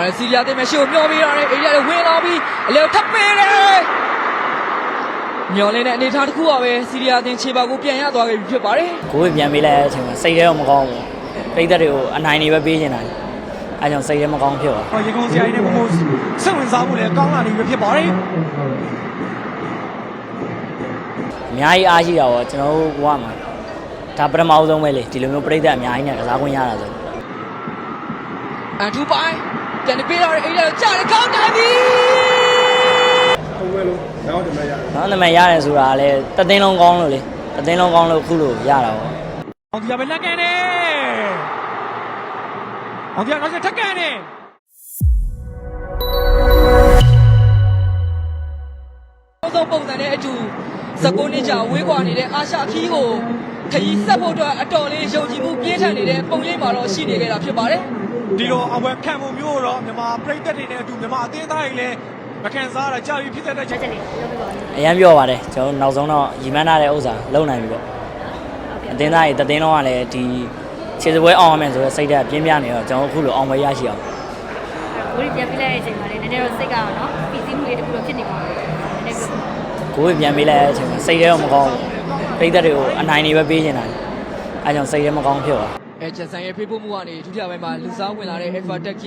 မှာစီရီယာတင်မရှိကိုမျောပြီးရတယ်အေးရတယ်ဝင်လာပြီးအလေထပ်ပေးတယ်မျောလင်းတဲ့အနေအထားတစ်ခုပါပဲစီရီယာတင်ခြေပါကိုပြန်ရသွားခဲ့ပြီဖြစ်ပါတယ်ကိုယ်ပြန်ပေးလိုက်တဲ့အချိန်မှာစိတ်ထဲတော့မကောင်းဘူးပိတ်သက်တွေကိုအနိုင်တွေပဲပေးနေတာအဲကြောင့်စိတ်ထဲမကောင်းဖြစ်သွားဟောရေကုန်စရာကြီးနဲ့ဘုံဘုံစိတ်ဝင်စားမှုလည်းကောင်းလာနေပြီဖြစ်ပါတယ်အများကြီးအားရှိတာပေါ့ကျွန်တော်တို့ဘဝမှာဒါပထမအဆုံးပဲလေဒီလိုမျိုးပိတ်သက်အများကြီးနဲ့ကစားခွင့်ရတာဆိုအန်ထူပိုင်း ပြန်နေပေးရတယ်အေးရတယ်ကြားတယ်ကောင်းတယ်ပြီဟုတ်ကဲ့လို့နောက်တင်မရနော်နာမည်ရတယ်ဆိုတာကလည်းတသိန်းလုံးကောင်းလို့လေတသိန်းလုံးကောင်းလို့ခုလို့ရတာပေါ့အောင်ဒီကပဲလက်ကန်နေအောင်ဒီကနောက်ဆက်ထက်ကန်နေနောက်ဆုံးပုံစံနဲ့အတူ19နှစ်ကြာဝေးကွာနေတဲ့အာရှခီးကိုခရီးဆက်ဖို့အတွက်အတော်လေးယုံကြည်မှုပြင်းထန်နေတဲ့ပုံရိပ်မှာတော့ရှိနေကြတာဖြစ်ပါတယ် ဒီလိုအဝယ်ခံမှုမျိုးတော့မြန်မာပြည်သက်တွေနဲ့အတူမြန်မာအသင်းသားတွေလည်းမခံစားရတာကြာပြီဖြစ်တဲ့ချက်ချက်လေးအရင်ပြောပါတယ်ကျွန်တော်နောက်ဆုံးတော့ရီမန်းထားတဲ့ဥစ္စာလုံနိုင်ပြီပေါ့အတင်းသားကြီးတသိန်းလုံးကလည်းဒီခြေစပွဲအောင်ရမယ်ဆိုတော့စိတ်ဓာတ်ပြင်းပြနေတော့ကျွန်တော်အခုလိုအောင်ပွဲရရှိအောင်ကိုရီပြန်ပြလိုက်တဲ့အချိန်မှာလည်းနည်းနည်းတော့စိတ်ကတော့နော်ပီစီမှုလေးတစ်ခုတော့ဖြစ်နေပါမယ်နည်းနည်းပြောကိုယ်ပြန်ပေးလိုက်တဲ့အချိန်မှာစိတ်ထဲတော့မကောင်းဘူးပိတ်သက်တွေကိုအနိုင်တွေပဲပေးနေတာအဲကြောင့်စိတ်ထဲမကောင်းဖြစ်သွား အဲဂျန်ဆန်ရဲ့ဖေးဖို့မှုကနေဒုတိယပိုင်းမှာလူစားဝင်လာတဲ့ Alpha Tech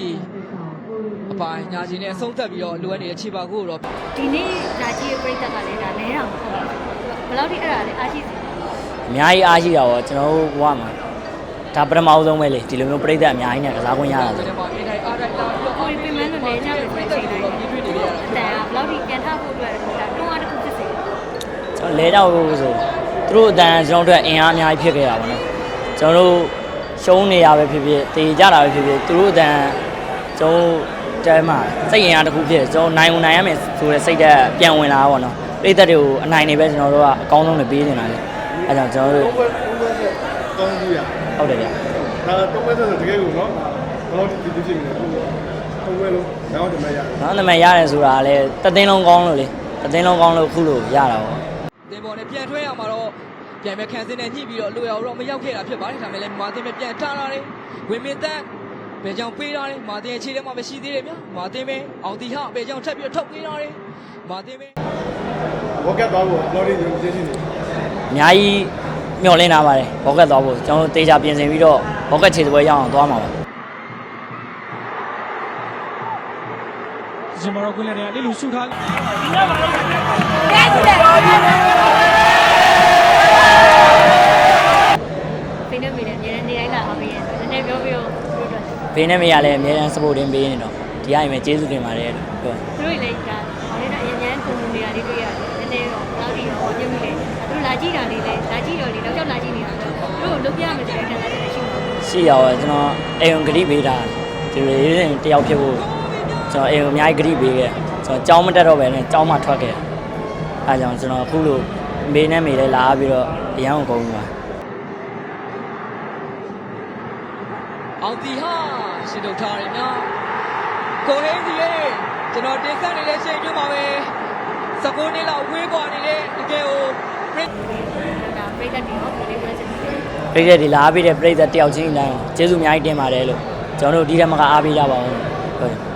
အပိုင်းညာချင်းနဲ့အဆုံးသက်ပြီးတော့လိုအပ်နေတဲ့ခြေပါကိုတော့ဒီနေ့ဓာကြီးရဲ့ပြိတ္တကလည်းဒါနဲတာမဟုတ်ဘူးဘယ်လောက်ထိအဲ့ဒါလဲအားရှိစီအများကြီးအားရှိတာပေါ့ကျွန်တော်တို့ဘဝမှာဒါပထမအဆုံးပဲလေဒီလိုမျိုးပိတ်သက်အများကြီးနဲ့ကစားခွင့်ရတာဆိုဒီမှာအင်တိုင်းအားတိုင်းလာပြီးတော့ကိုရီပြင်မန်းလို့လည်းကြားလို့ပြိတ္တတွေပြီးတွေ့နေရတာအတန်ကဘယ်လောက်ထိကန်ထဖို့အတွက်ဒါတွန်းအားတစ်ခုဖြစ်စေကျွန်တော်လဲတော့ဆိုသူတို့အတန်ကျွန်တော်တို့အင်အားအများကြီးဖြစ်ခဲ့တာပေါ့နော်ကျွန်တော်တို့ ရှုံးနေရပဲဖြစ်ဖြစ်တေကြတာပဲဖြစ်ဖြစ်သူတို့အတန်ကျွန်တော်တဲမှာစိတ်အင်အားတစ်ခုဖြစ်ကျွန်တော်နိုင်ဝင်နိုင်ရမယ်ဆိုတဲ့စိတ်ဓာတ်ပြန်ဝင်လာတာပေါ့နော်ပိတ်သက်တွေကိုအနိုင်နေပဲကျွန်တော်တို့ကအကောင်းဆုံးနဲ့ပေးနေတာလေအဲကြောင့်ကျွန်တော်တို့ဟုတ်ကဲ့ကောင်းဘူးရဟုတ်တယ်ဗျဒါတော့မဲ့ဆိုတကယ်ကိုနော်ဘယ်လိုဒီဒီဖြစ်နေလဲဟုတ်ကဲ့လို့နောက်တင်မရနော်နာမည်ရတယ်ဆိုတာကလည်းတသိန်းလုံးကောင်းလို့လေတသိန်းလုံးကောင်းလို့ခုလို့ရတာပေါ့တင်ပေါ်နဲ့ပြန်ထွဲရမှာတော့ ပြန်မဲ့ခံစင်းနဲ့ညှိပြီးတော့လိုရတော့မရောက်ခဲ့တာဖြစ်ပါတယ်ဒါပေမဲ့လည်းမာတင်ပဲပြန်ထားလာတယ်ဝင်းမင်းတန်းဘယ်ကြောင့်ပေးထားလဲမာတင်ရဲ့ခြေထဲမှာပဲရှိသေးတယ်ဗျာမာတင်ပဲအောင်တီဟာဘယ်ကြောင့်ထပ်ပြီးတော့ထုတ်ပေးထားလဲမာတင်ပဲဝက်ကတ်သွားဖို့ဘယ်လိုလဲရရှိနေအများကြီးမျှော်လင့်ထားပါတယ်ဘောကက်သွားဖို့ကျွန်တော်တို့တေချာပြင်ဆင်ပြီးတော့ဘောကက်ခြေစပွဲရအောင်သွားမှာပါဂျင်မာရောကွင်းလည်းလေးလူရှုထား နည်းနည်းပြောပြောတို့တော့ဘေးနဲ့မရလည်းအများအား support တင်ပေးနေတော့ဒီအရင်ပဲကျေးဇူးတင်ပါတယ်လို့ပြောသူတို့လည်းဒါဟောလည်းအရင်ញ្ញကုံနေရလေးတွေ့ရတယ်နည်းနည်းတော့ဘယ်လောက်ထိရောဟောပြမိလဲသူတို့လာကြည့်တာလေးလဲလာကြည့်တော့လေတော့ကြောက်လာကြည့်နေတာဆိုတို့လုတ်ပြရမယ်ဆိုတဲ့ခံစားချက်ရှိမှာရှိရပါကျွန်တော်အိမ်ုံဂရိပေးတာဒီလိုရေးရင်တယောက်ဖြစ်ဖို့ကျွန်တော်အိမ်ုံအများကြီးဂရိပေးခဲ့ကျွန်တော်ကြောင်းမတက်တော့ပဲနဲ့ကြောင်းမှထွက်ခဲ့အဲကြောင့်ကျွန်တော်အခုလိုမေနဲ့မေလည်းလာပြီးတော့အရန်ကိုကုန်ပါ အောင်တီဟာရှင်းထုတ်ထားတယ်နော်ကိုဟင်းစီရဲ့ကျွန်တော်တင်ဆက်နေတဲ့ချိန်ကျွန်းပါပဲ19နှစ်လောက်ဝေးကွာနေတဲ့တကယ်ကို print ဒါပြိတ္တတွေဟောဒီလိုမျိုးချက်ပြိတ္တတွေလာပြီးတဲ့ပြိတ္တတယောက်ချင်းအတိုင်းကျေးဇူးအများကြီးတင်ပါတယ်လို့ကျွန်တော်တို့ဒီထက်မကအားပေးကြပါဦးဟုတ်